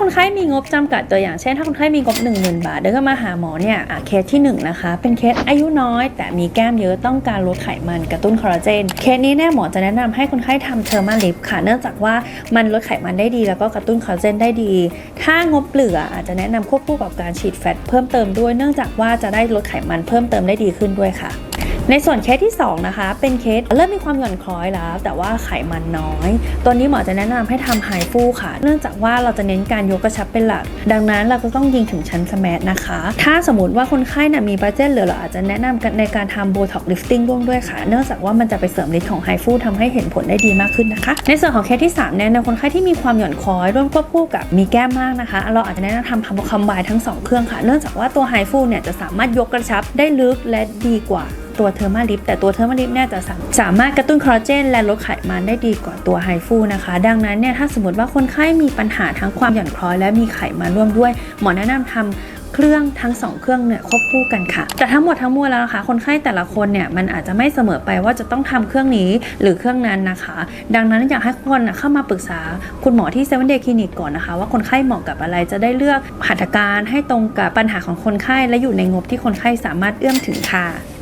คนไข้มีงบจำกัดตัวอย่างเช่น ถ้าคนไข้มีงบ 10,000 บาท เดินเข้ามาหาหมอเนี่ยเคสที่ 1 นะคะ เป็นเคสอายุน้อย แต่มีแก้มเยอะต้องการลดไขมันกระตุ้นคอลลาเจน เคสนี้เนี่ยหมอจะแนะนำให้คนไข้ทำเทอร์มาลิฟค่ะ เนื่องจากว่ามันลดไขมันได้ดี แล้วก็กระตุ้นคอลลาเจนได้ดี ถ้างบเหลืออาจจะแนะนำควบคู่กับการฉีดแฟตเพิ่มเติมด้วย เนื่องจากว่าจะได้ลดไขมันเพิ่มเติมได้ดีขึ้นด้วยค่ะ ในส่วนเคสที่ 2 นะคะ เป็นเคสเริ่มมีความหย่อนคล้อยแล้ว แต่ว่าไขมันน้อย ตัวนี้หมอจะแนะนำให้ทำไฮฟูค่ะ เนื่องจากว่าเราจะเน้นการยกกระชับเป็นหลัก ดังนั้นเราจะต้องยิงถึงชั้นสมันะคะ ถ้าสมมติว่าคนไข้น่ะมีบัตเจ็ตเหลือเราอาจจะแนะนำกันในการทำโบท็อกลิฟติ้งร่วมด้วยค่ะ เนื่องจากว่ามันจะไปเสริมฤทธิ์ของไฮฟูทำให้เห็นผลได้ดีมากขึ้นนะคะ ในส่วนของเคสที่3เนี่ยในคนไข้ที่มีความหย่อนคล้อยร่วมควบคู่กับมีแก้มมากนะคะ เราอาจจะแนะนำทำคอมไบทั้งสองเครื่องค่ะ เนื่องจากว่าตัวไฮฟูเนี่ยจะสามารถยกกระชับได้ลึกและดีกว่า ตัวเทอร์มาลิฟแต่ตัวเทอร์มาลิฟเนี่ยจะสาสามารถกระตุ้นคอลลาเจนและลดไขมันได้ดีกว่าตัวไฮฟูนะคะ ดังนั้นเนี่ยถ้าสมมติว่าคนไข้มีปัญหาทั้งความหย่อนคล้อยและมีไขมันร่วมด้วย หมอแนะนำทำเครื่องทั้งสองเครื่องเนี่ยควบคู่กันค่ะ แต่ทั้งหมดทั้งมวลแล้วนะคะ คนไข้แต่ละคนเนี่ยมันอาจจะไม่เสมอไปว่าจะต้องทำเครื่องนี้หรือเครื่องนั้นนะคะ ดังนั้นอยากให้คนเข้ามาปรึกษาคุณหมอที่เซเว่นเดย์คลินิกก่อนนะคะ ว่าคนไข้เหมาะกับอะไรจะได้เลือกหัตถการให้ตรงกับปัญหาของคนไข้และอยู่ในงบที่คนไข้สามารถเอื้อมถึงค่ะ